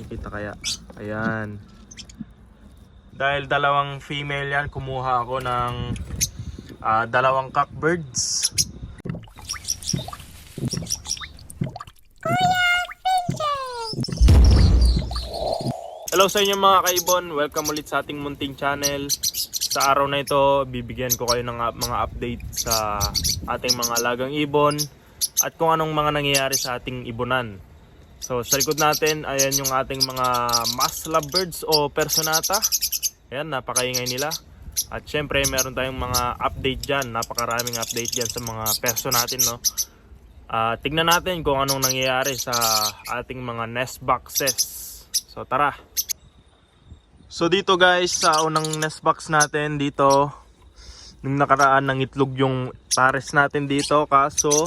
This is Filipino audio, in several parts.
Nakikita kaya. Ayan. Dahil dalawang female yan, kumuha ako ng ah, dalawang cockbirds. Hello sa inyo mga kaibon, welcome ulit sa ating munting channel. Sa araw na ito, bibigyan ko kayo ng mga update sa ating mga alagang ibon at kung anong mga nangyayari sa ating ibonan. So sa likod natin, ayan yung ating mga mass lovebirds o personata. Ayan, napakaingay nila. At syempre, meron tayong mga update dyan. Napakaraming update dyan sa mga perso natin, no? Ah, tignan natin kung anong nangyayari sa ating mga nest boxes. So tara. So dito guys, sa unang nest box natin dito, nung nakaraan ng itlog yung pares natin dito, kaso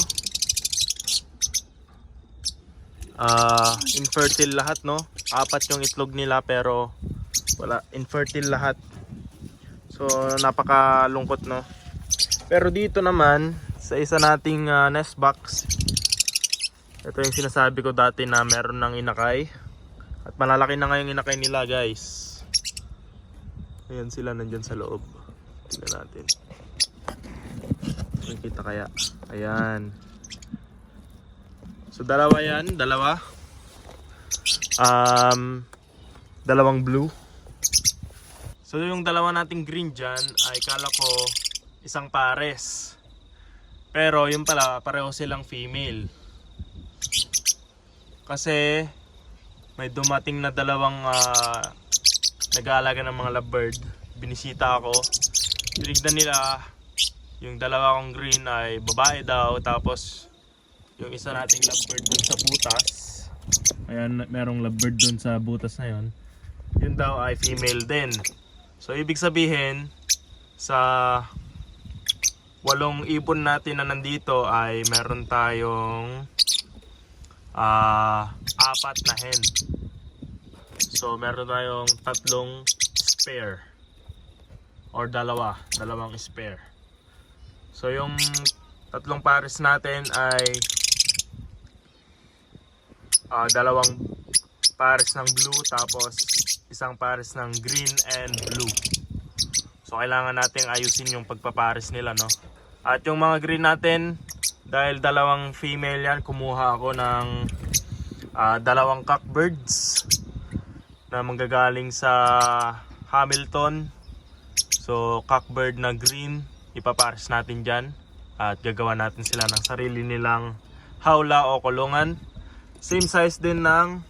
ah infertile lahat no. Apat yung itlog nila pero wala infertile lahat. So napakalungkot no. Pero dito naman sa isa nating ah, nest box, ito yung sinasabi ko dati na meron ng inakay. At malalaki na ngayong inakay nila guys. Ayan sila nandyan sa loob. Tingnan natin. Nakikita kaya. Ayan. So dalawa yan. Dalawa. Um, dalawang blue. So yung dalawa nating green dyan ay kala ko isang pares. Pero yung pala pareho silang female. Kasi may dumating na dalawang ah, nag-aalaga ng mga lovebird. Binisita ako. Tinignan nila yung dalawa kong green ay babae daw tapos yung isa nating lovebird dun sa butas. Ayan, merong lovebird dun sa butas na yun. Yun daw ay female din. So ibig sabihin sa walong ibon natin na nandito ay meron tayong ah apat na hen. So meron tayong tatlong spare or dalawa, dalawang spare. So yung tatlong pares natin ay ah, dalawang pares ng blue tapos isang pares ng green and blue. So kailangan nating ayusin yung pagpapares nila no. At yung mga green natin dahil dalawang female yan, kumuha ako ng ah, dalawang cockbirds na manggagaling sa Hamilton. So cockbird na green, ipapares natin dyan. At gagawa natin sila ng sarili nilang hawla o kulungan. Same size din ng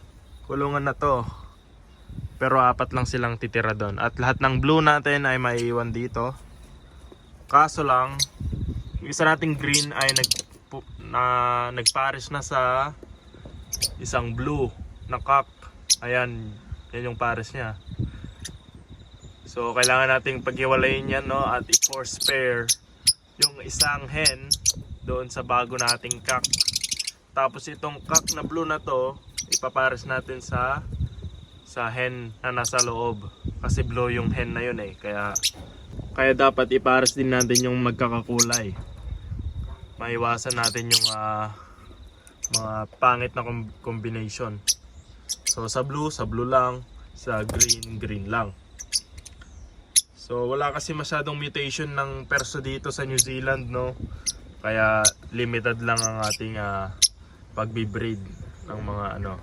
kulungan na to. Pero apat lang silang titira doon. At lahat ng blue natin ay maiiwan dito. Kaso lang, yung isa nating green ay nag, na, nagpares na sa isang blue na cock. Ayan, yan yung pares niya. So, kailangan nating paghiwalayin yan, no? At i-force pair yung isang hen doon sa bago nating cock. Tapos itong cock na blue na to, ipapares natin sa sa hen na nasa loob. Kasi blue yung hen na yun eh. Kaya, kaya dapat ipares din natin yung magkakakulay. Maiwasan natin yung ah, mga pangit na com- combination. So sa blue, sa blue lang. Sa green, green lang. So wala kasi masyadong mutation ng perso dito sa New Zealand no. Kaya limited lang ang ating ah, pagbi-breed ng mga ano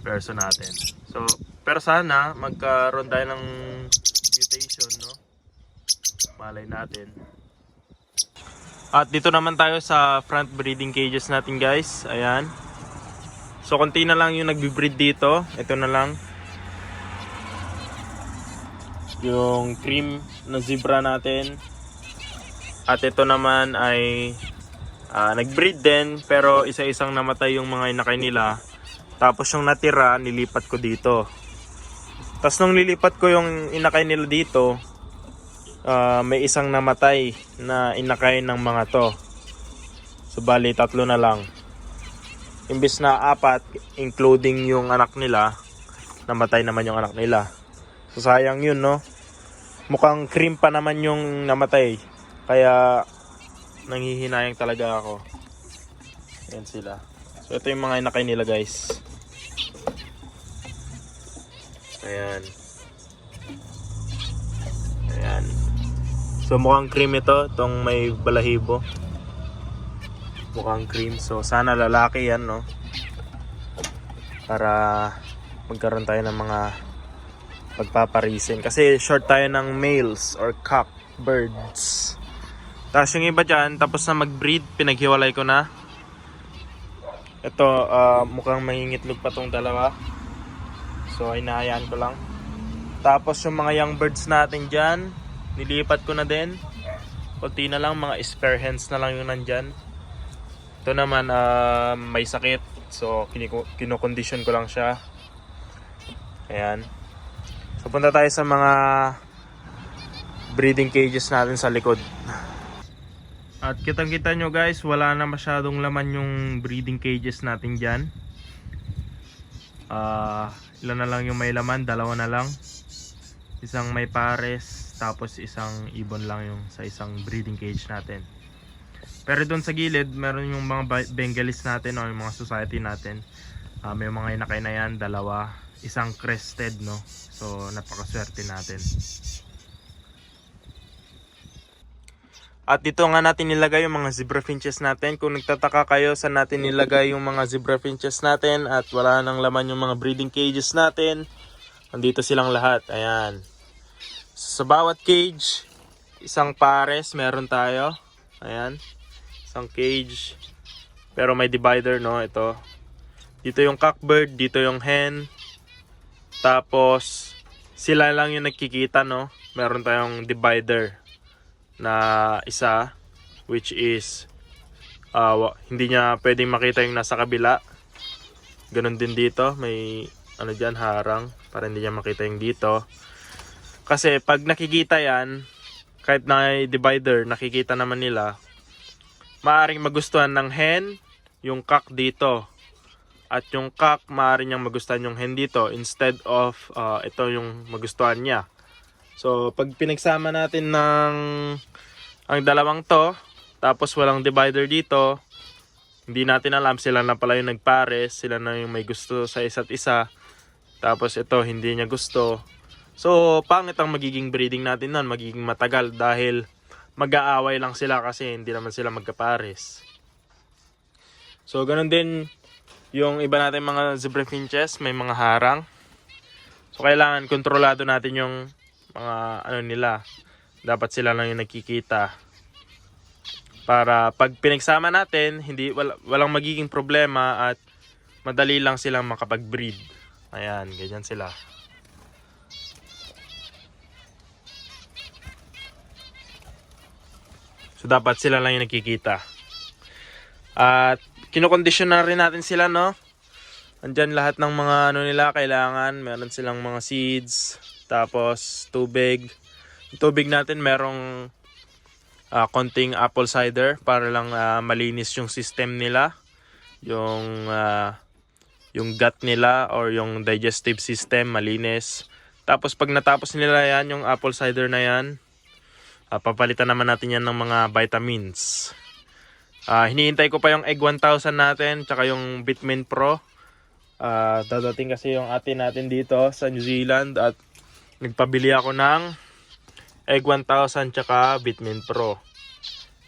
perso natin. So pero sana magkaroon tayo ng mutation no. Malay natin. At dito naman tayo sa front breeding cages natin guys. Ayan. So konti na lang yung nagbi-breed dito. Ito na lang. Yung cream na zebra natin. At ito naman ay ah, nag-breed din pero isa-isang namatay yung mga inakay nila. Tapos yung natira nilipat ko dito. Tapos nung nilipat ko yung inakay nila dito, ah, may isang namatay na inakay ng mga to. So bali tatlo na lang. Imbis na apat, including yung anak nila, namatay naman yung anak nila. So sayang yun, no? Mukhang cream pa naman yung namatay. Kaya nanghihinayang talaga ako. Yan sila. So ito yung mga inakay nila, guys. Ayan. Ayan. So mukhang cream ito, itong may balahibo. Mukhang cream. So sana lalaki yan, no? Para magkaroon tayo ng mga pagpaparisin. Kasi short tayo ng males or cock birds. Tapos yung iba dyan, tapos na mag-breed, pinaghiwalay ko na. Ito, ah, mukhang mangingitlog pa tong dalawa. So, hinahayaan ko lang. Tapos yung mga young birds natin dyan, nilipat ko na din. Kunti na lang, mga spare hens na lang yung nandyan. Ito naman, ah, may sakit. So, kinokondisyon ko lang siya. Ayan. So, punta tayo sa mga breeding cages natin sa likod. At kitang kita nyo guys, wala na masyadong laman yung breeding cages natin dyan. Ah, ilan na lang yung may laman, dalawa na lang. Isang may pares, tapos isang ibon lang yung sa isang breeding cage natin. Pero doon sa gilid, meron yung mga Bengalis natin o yung mga society natin. Ah, may mga inakay na yan, dalawa. Isang crested, no? So, napakaswerte natin. At dito nga natin nilagay yung mga zebra finches natin. Kung nagtataka kayo saan natin nilagay yung mga zebra finches natin at wala nang laman yung mga breeding cages natin, andito silang lahat. Ayan. Sa bawat cage, isang pares meron tayo. Ayan. Isang cage. Pero may divider, no? Ito. Dito yung cockbird, dito yung hen. Tapos, sila lang yung nagkikita, no? Meron tayong divider na isa which is uh, hindi niya pwedeng makita yung nasa kabila. Ganun din dito may ano dyan harang para hindi niya makita yung dito. Kasi pag nakikita yan kahit na divider nakikita naman nila maaring magustuhan ng hen yung cock dito. At yung cock maaari niyang magustuhan yung hen dito instead of uh, ito yung magustuhan niya So, pag pinagsama natin ng ang dalawang to, tapos walang divider dito, hindi natin alam sila na pala yung nagpares, sila na yung may gusto sa isa't isa. Tapos ito, hindi niya gusto. So, pangit ang magiging breeding natin nun, magiging matagal dahil mag-aaway lang sila kasi hindi naman sila magkapares. So, ganun din yung iba natin mga zebra finches, may mga harang. So, kailangan kontrolado natin yung mga ano nila dapat sila lang yung nakikita para pag pinagsama natin hindi wala, walang magiging problema at madali lang silang makapag-breed. Ayan ganyan sila. So dapat sila lang yung nakikita at kinokondisyon na rin natin sila no? Andyan lahat ng mga ano nila kailangan. Meron silang mga seeds tapos tubig. Yung tubig natin merong ah, konting apple cider para lang ah, malinis yung system nila. Yung ah, yung gut nila or yung digestive system malinis. Tapos pag natapos nila yan, yung apple cider na yan, ah, papalitan naman natin yan ng mga vitamins. Ah, hinihintay ko pa yung Egg 1000 natin, tsaka yung Bitmin Pro. Ah, dadating kasi yung atin natin dito sa New Zealand at nagpabili ako ng Egg 1000 tsaka Bitmin Pro.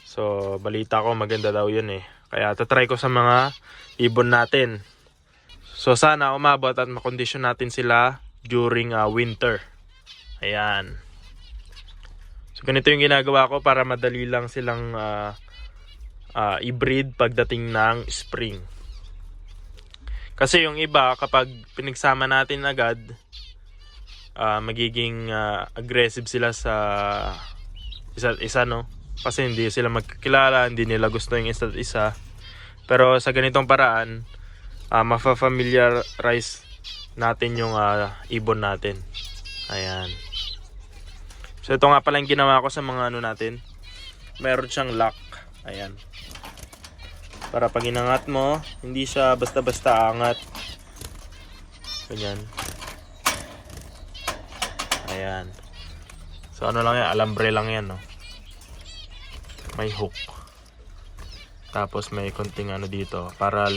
So, balita ko maganda daw yun eh. Kaya tatry ko sa mga ibon natin. So, sana umabot at makondisyon natin sila during uh, winter. Ayan. So, ganito yung ginagawa ko para madali lang silang uh, uh, i-breed pagdating ng spring. Kasi yung iba, kapag pinagsama natin agad, ah, magiging ah, aggressive sila sa isa't isa, no? Kasi hindi sila magkakilala, hindi nila gusto yung isa't isa. Pero sa ganitong paraan, ah, mafa-familiarize natin yung ah, ibon natin. Ayan. So ito nga pala yung ginawa ko sa mga ano natin. Meron siyang lock. Ayan. Para pag inangat mo, hindi siya basta-basta angat. Ganyan. Ayan. So ano lang yan, alambre lang yan, no? May hook. Tapos may konting ano dito para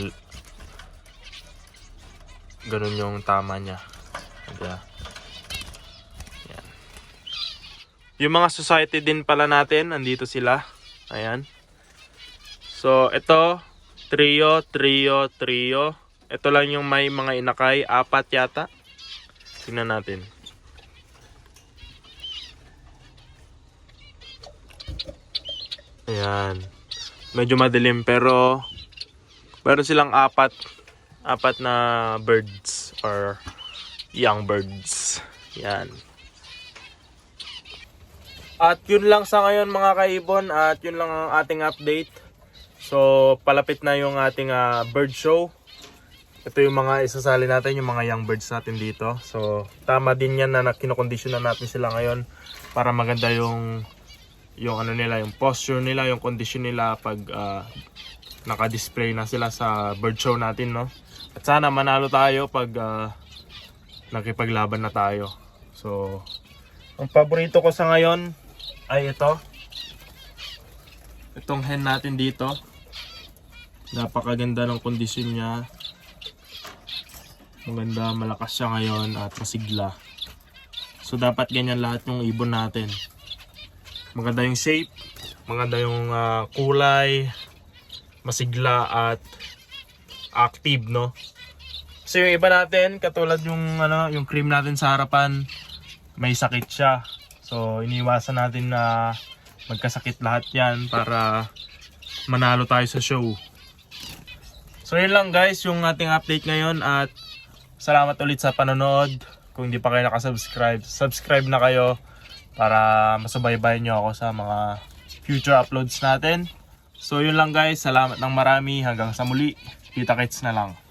ganun yung tama niya. Diba? Ayan. Yung mga society din pala natin, andito sila. Ayan. So, ito, trio, trio, trio. Ito lang yung may mga inakay, apat yata. Tingnan natin. Ayan. Medyo madilim pero meron silang apat apat na birds or young birds. Yan. At yun lang sa ngayon mga kaibon at yun lang ang ating update. So palapit na yung ating ah, bird show. Ito yung mga isasali natin, yung mga young birds natin dito. So tama din yan na kinokondisyon na natin sila ngayon para maganda yung yung ano nila, yung posture nila, yung condition nila pag ah, naka-display na sila sa bird show natin, no? At sana manalo tayo pag ah, nakipaglaban na tayo. So, ang paborito ko sa ngayon ay ito. Itong hen natin dito. Napakaganda ng kondisyon niya. Maganda, malakas siya ngayon at masigla. So, dapat ganyan lahat yung ibon natin. Maganda yung shape, maganda yung ah, kulay, masigla at active, no? So yung iba natin, katulad yung ano, yung cream natin sa harapan, may sakit siya. So iniwasan natin na magkasakit lahat 'yan para manalo tayo sa show. So yun lang guys, yung ating update ngayon at salamat ulit sa panonood. Kung hindi pa kayo nakasubscribe, subscribe na kayo para masubaybayan nyo ako sa mga future uploads natin. So yun lang guys, salamat ng marami hanggang sa muli. Kita kits na lang.